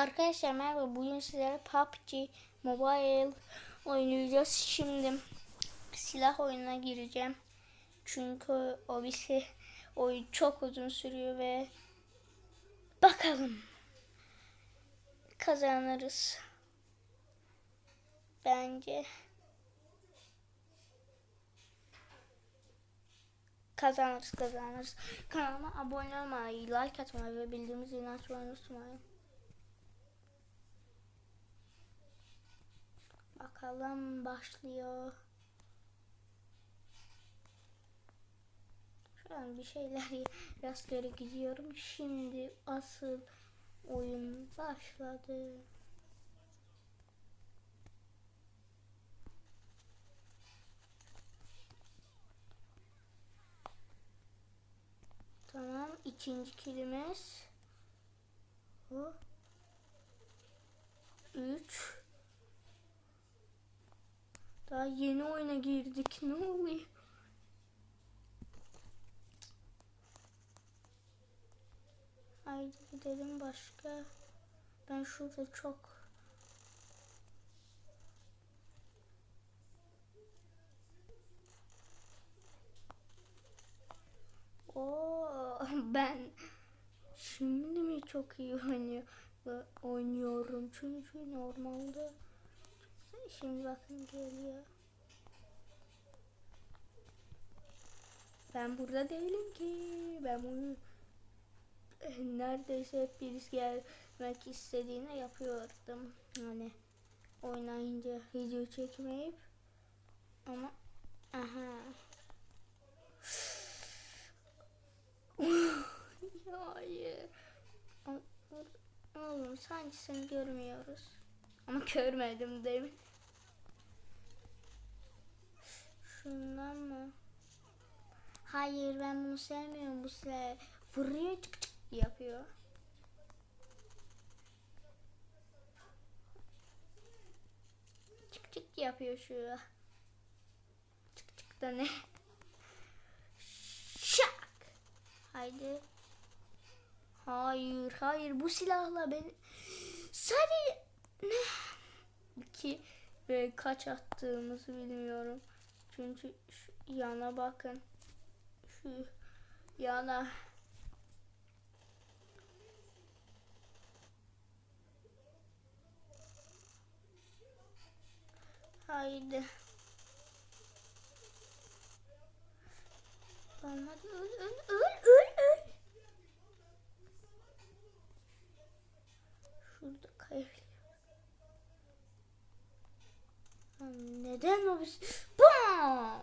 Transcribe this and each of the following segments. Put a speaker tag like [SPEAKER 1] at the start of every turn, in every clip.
[SPEAKER 1] Arkadaşlar merhaba bugün sizlere PUBG Mobile oynayacağız. Şimdi silah oyununa gireceğim. Çünkü o şey oyun çok uzun sürüyor ve bakalım kazanırız. Bence kazanırız kazanırız. Kanalıma abone olmayı, like atmayı ve bildiğimiz zilini açmayı unutmayın. Bakalım başlıyor. Şu an bir şeyler rastgele gidiyorum. Şimdi asıl oyun başladı. Tamam ikinci kilimiz. Bu. Üç. Daha yeni oyuna girdik. Ne oluyor? Haydi gidelim başka. Ben şurada çok Oo, ben şimdi mi çok iyi oynuyor, oynuyorum çünkü normalde şimdi bakın geliyor. Ben burada değilim ki. Ben bunu eh, neredeyse hep birisi gelmek istediğine yapıyordum. Hani oynayınca video çekmeyip ama aha Hayır. Oğlum sanki seni görmüyoruz. Ama görmedim demin. Şundan mı? Hayır ben bunu sevmiyorum. Bu size vuruyor çık çık yapıyor. Çık çık yapıyor şu. Çık çık da ne? Şak. Haydi. Hayır, hayır. Bu silahla ben sadece ki ve kaç attığımızı bilmiyorum. Çünkü şu yana bakın. Şu yana Haydi. Lan Neden o biz? Bam!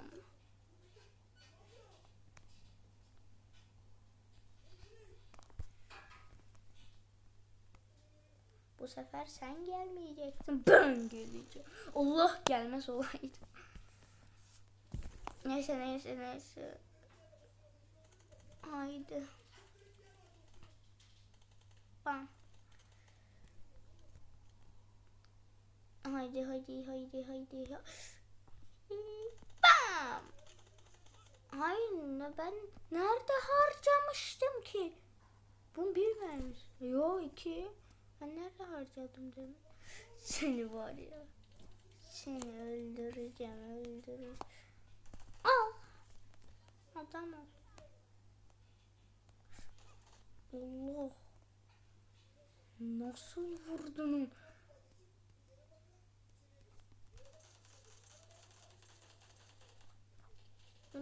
[SPEAKER 1] Bu sefer sen gelmeyeceksin. Ben geleceğim. Allah gelmez olaydı. Neyse neyse neyse. Haydi. Bam. Haydi haydi haydi haydi. Bam. Aynı ben nerede harcamıştım ki? Bunu bir vermiş. Yo iki. Ben nerede harcadım demin? Seni var ya. Seni öldüreceğim öldüreceğim. Al. Adam ol. Allah. Nasıl vurdun?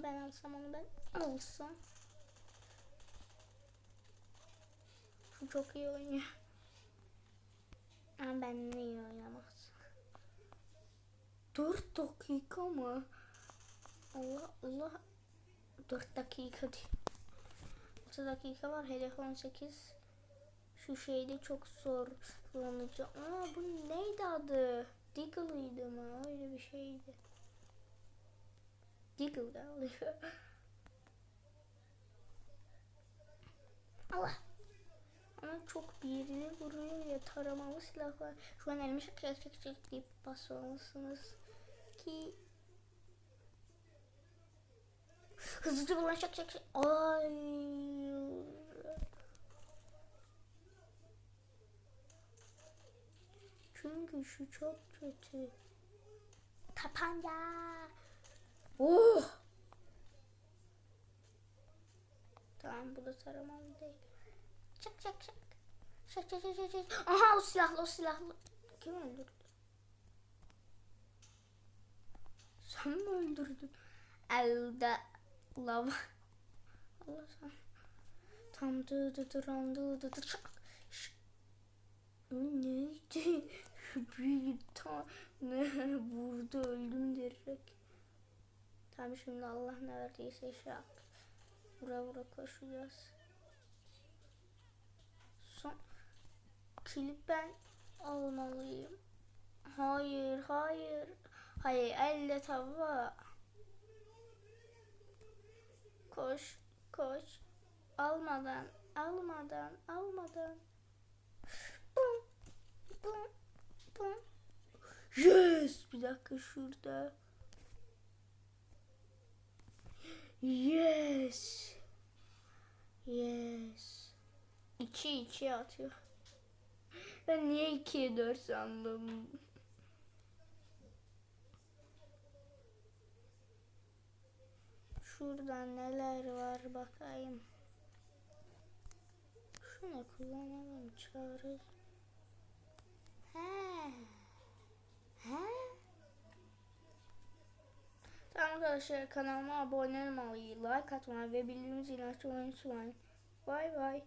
[SPEAKER 1] Ben alsam onu ben alsam. Şu çok iyi oynuyor. Ama ben de iyi oynamaz. 4 dakika mı? Allah Allah. 4 dakika değil. 6 dakika var. Hedef 18. Şu şeyde çok zor kullanıcı. Aa bu neydi adı? Diggle'ıydı mı? Öyle bir şeydi. Diggle da oluyor. Allah. Ama çok birini vuruyor ya taramalı silahlar. Şu an elimi şak şak şak deyip basmalısınız ki hızlıca bulan şak şak şak. Ay. Çünkü şu çok kötü. Tapanca. Oh. Tamam bu da taramalı değil. Çak çak. Çak çak çak çak. çak. Aha o silahlı o silahlı. Kim öldürdü? Sen mi öldürdün? Elde lava. Allah sen. Tam dı dı dı ram dı dı dı çak. Neydi? Bir tane vurdu öldüm direkt. Tamam şimdi Allah ne verdiyse şey yap. Vura vura koşacağız. Son kilip ben almalıyım. Hayır, hayır. Hayır, elle tava. Koş, koş. Almadan, almadan, almadan. Bum, bum, bum. Yes! Bir dakika şurada. Yes. Yes. İki iki atıyor. Ben niye ikiye dört sandım? Şurada neler var bakayım. Şunu kullanalım çağırır. Arkadaşlar kanalıma abone olmayı, like atmayı ve bildirim zilini açmayı unutmayın. Bay bay.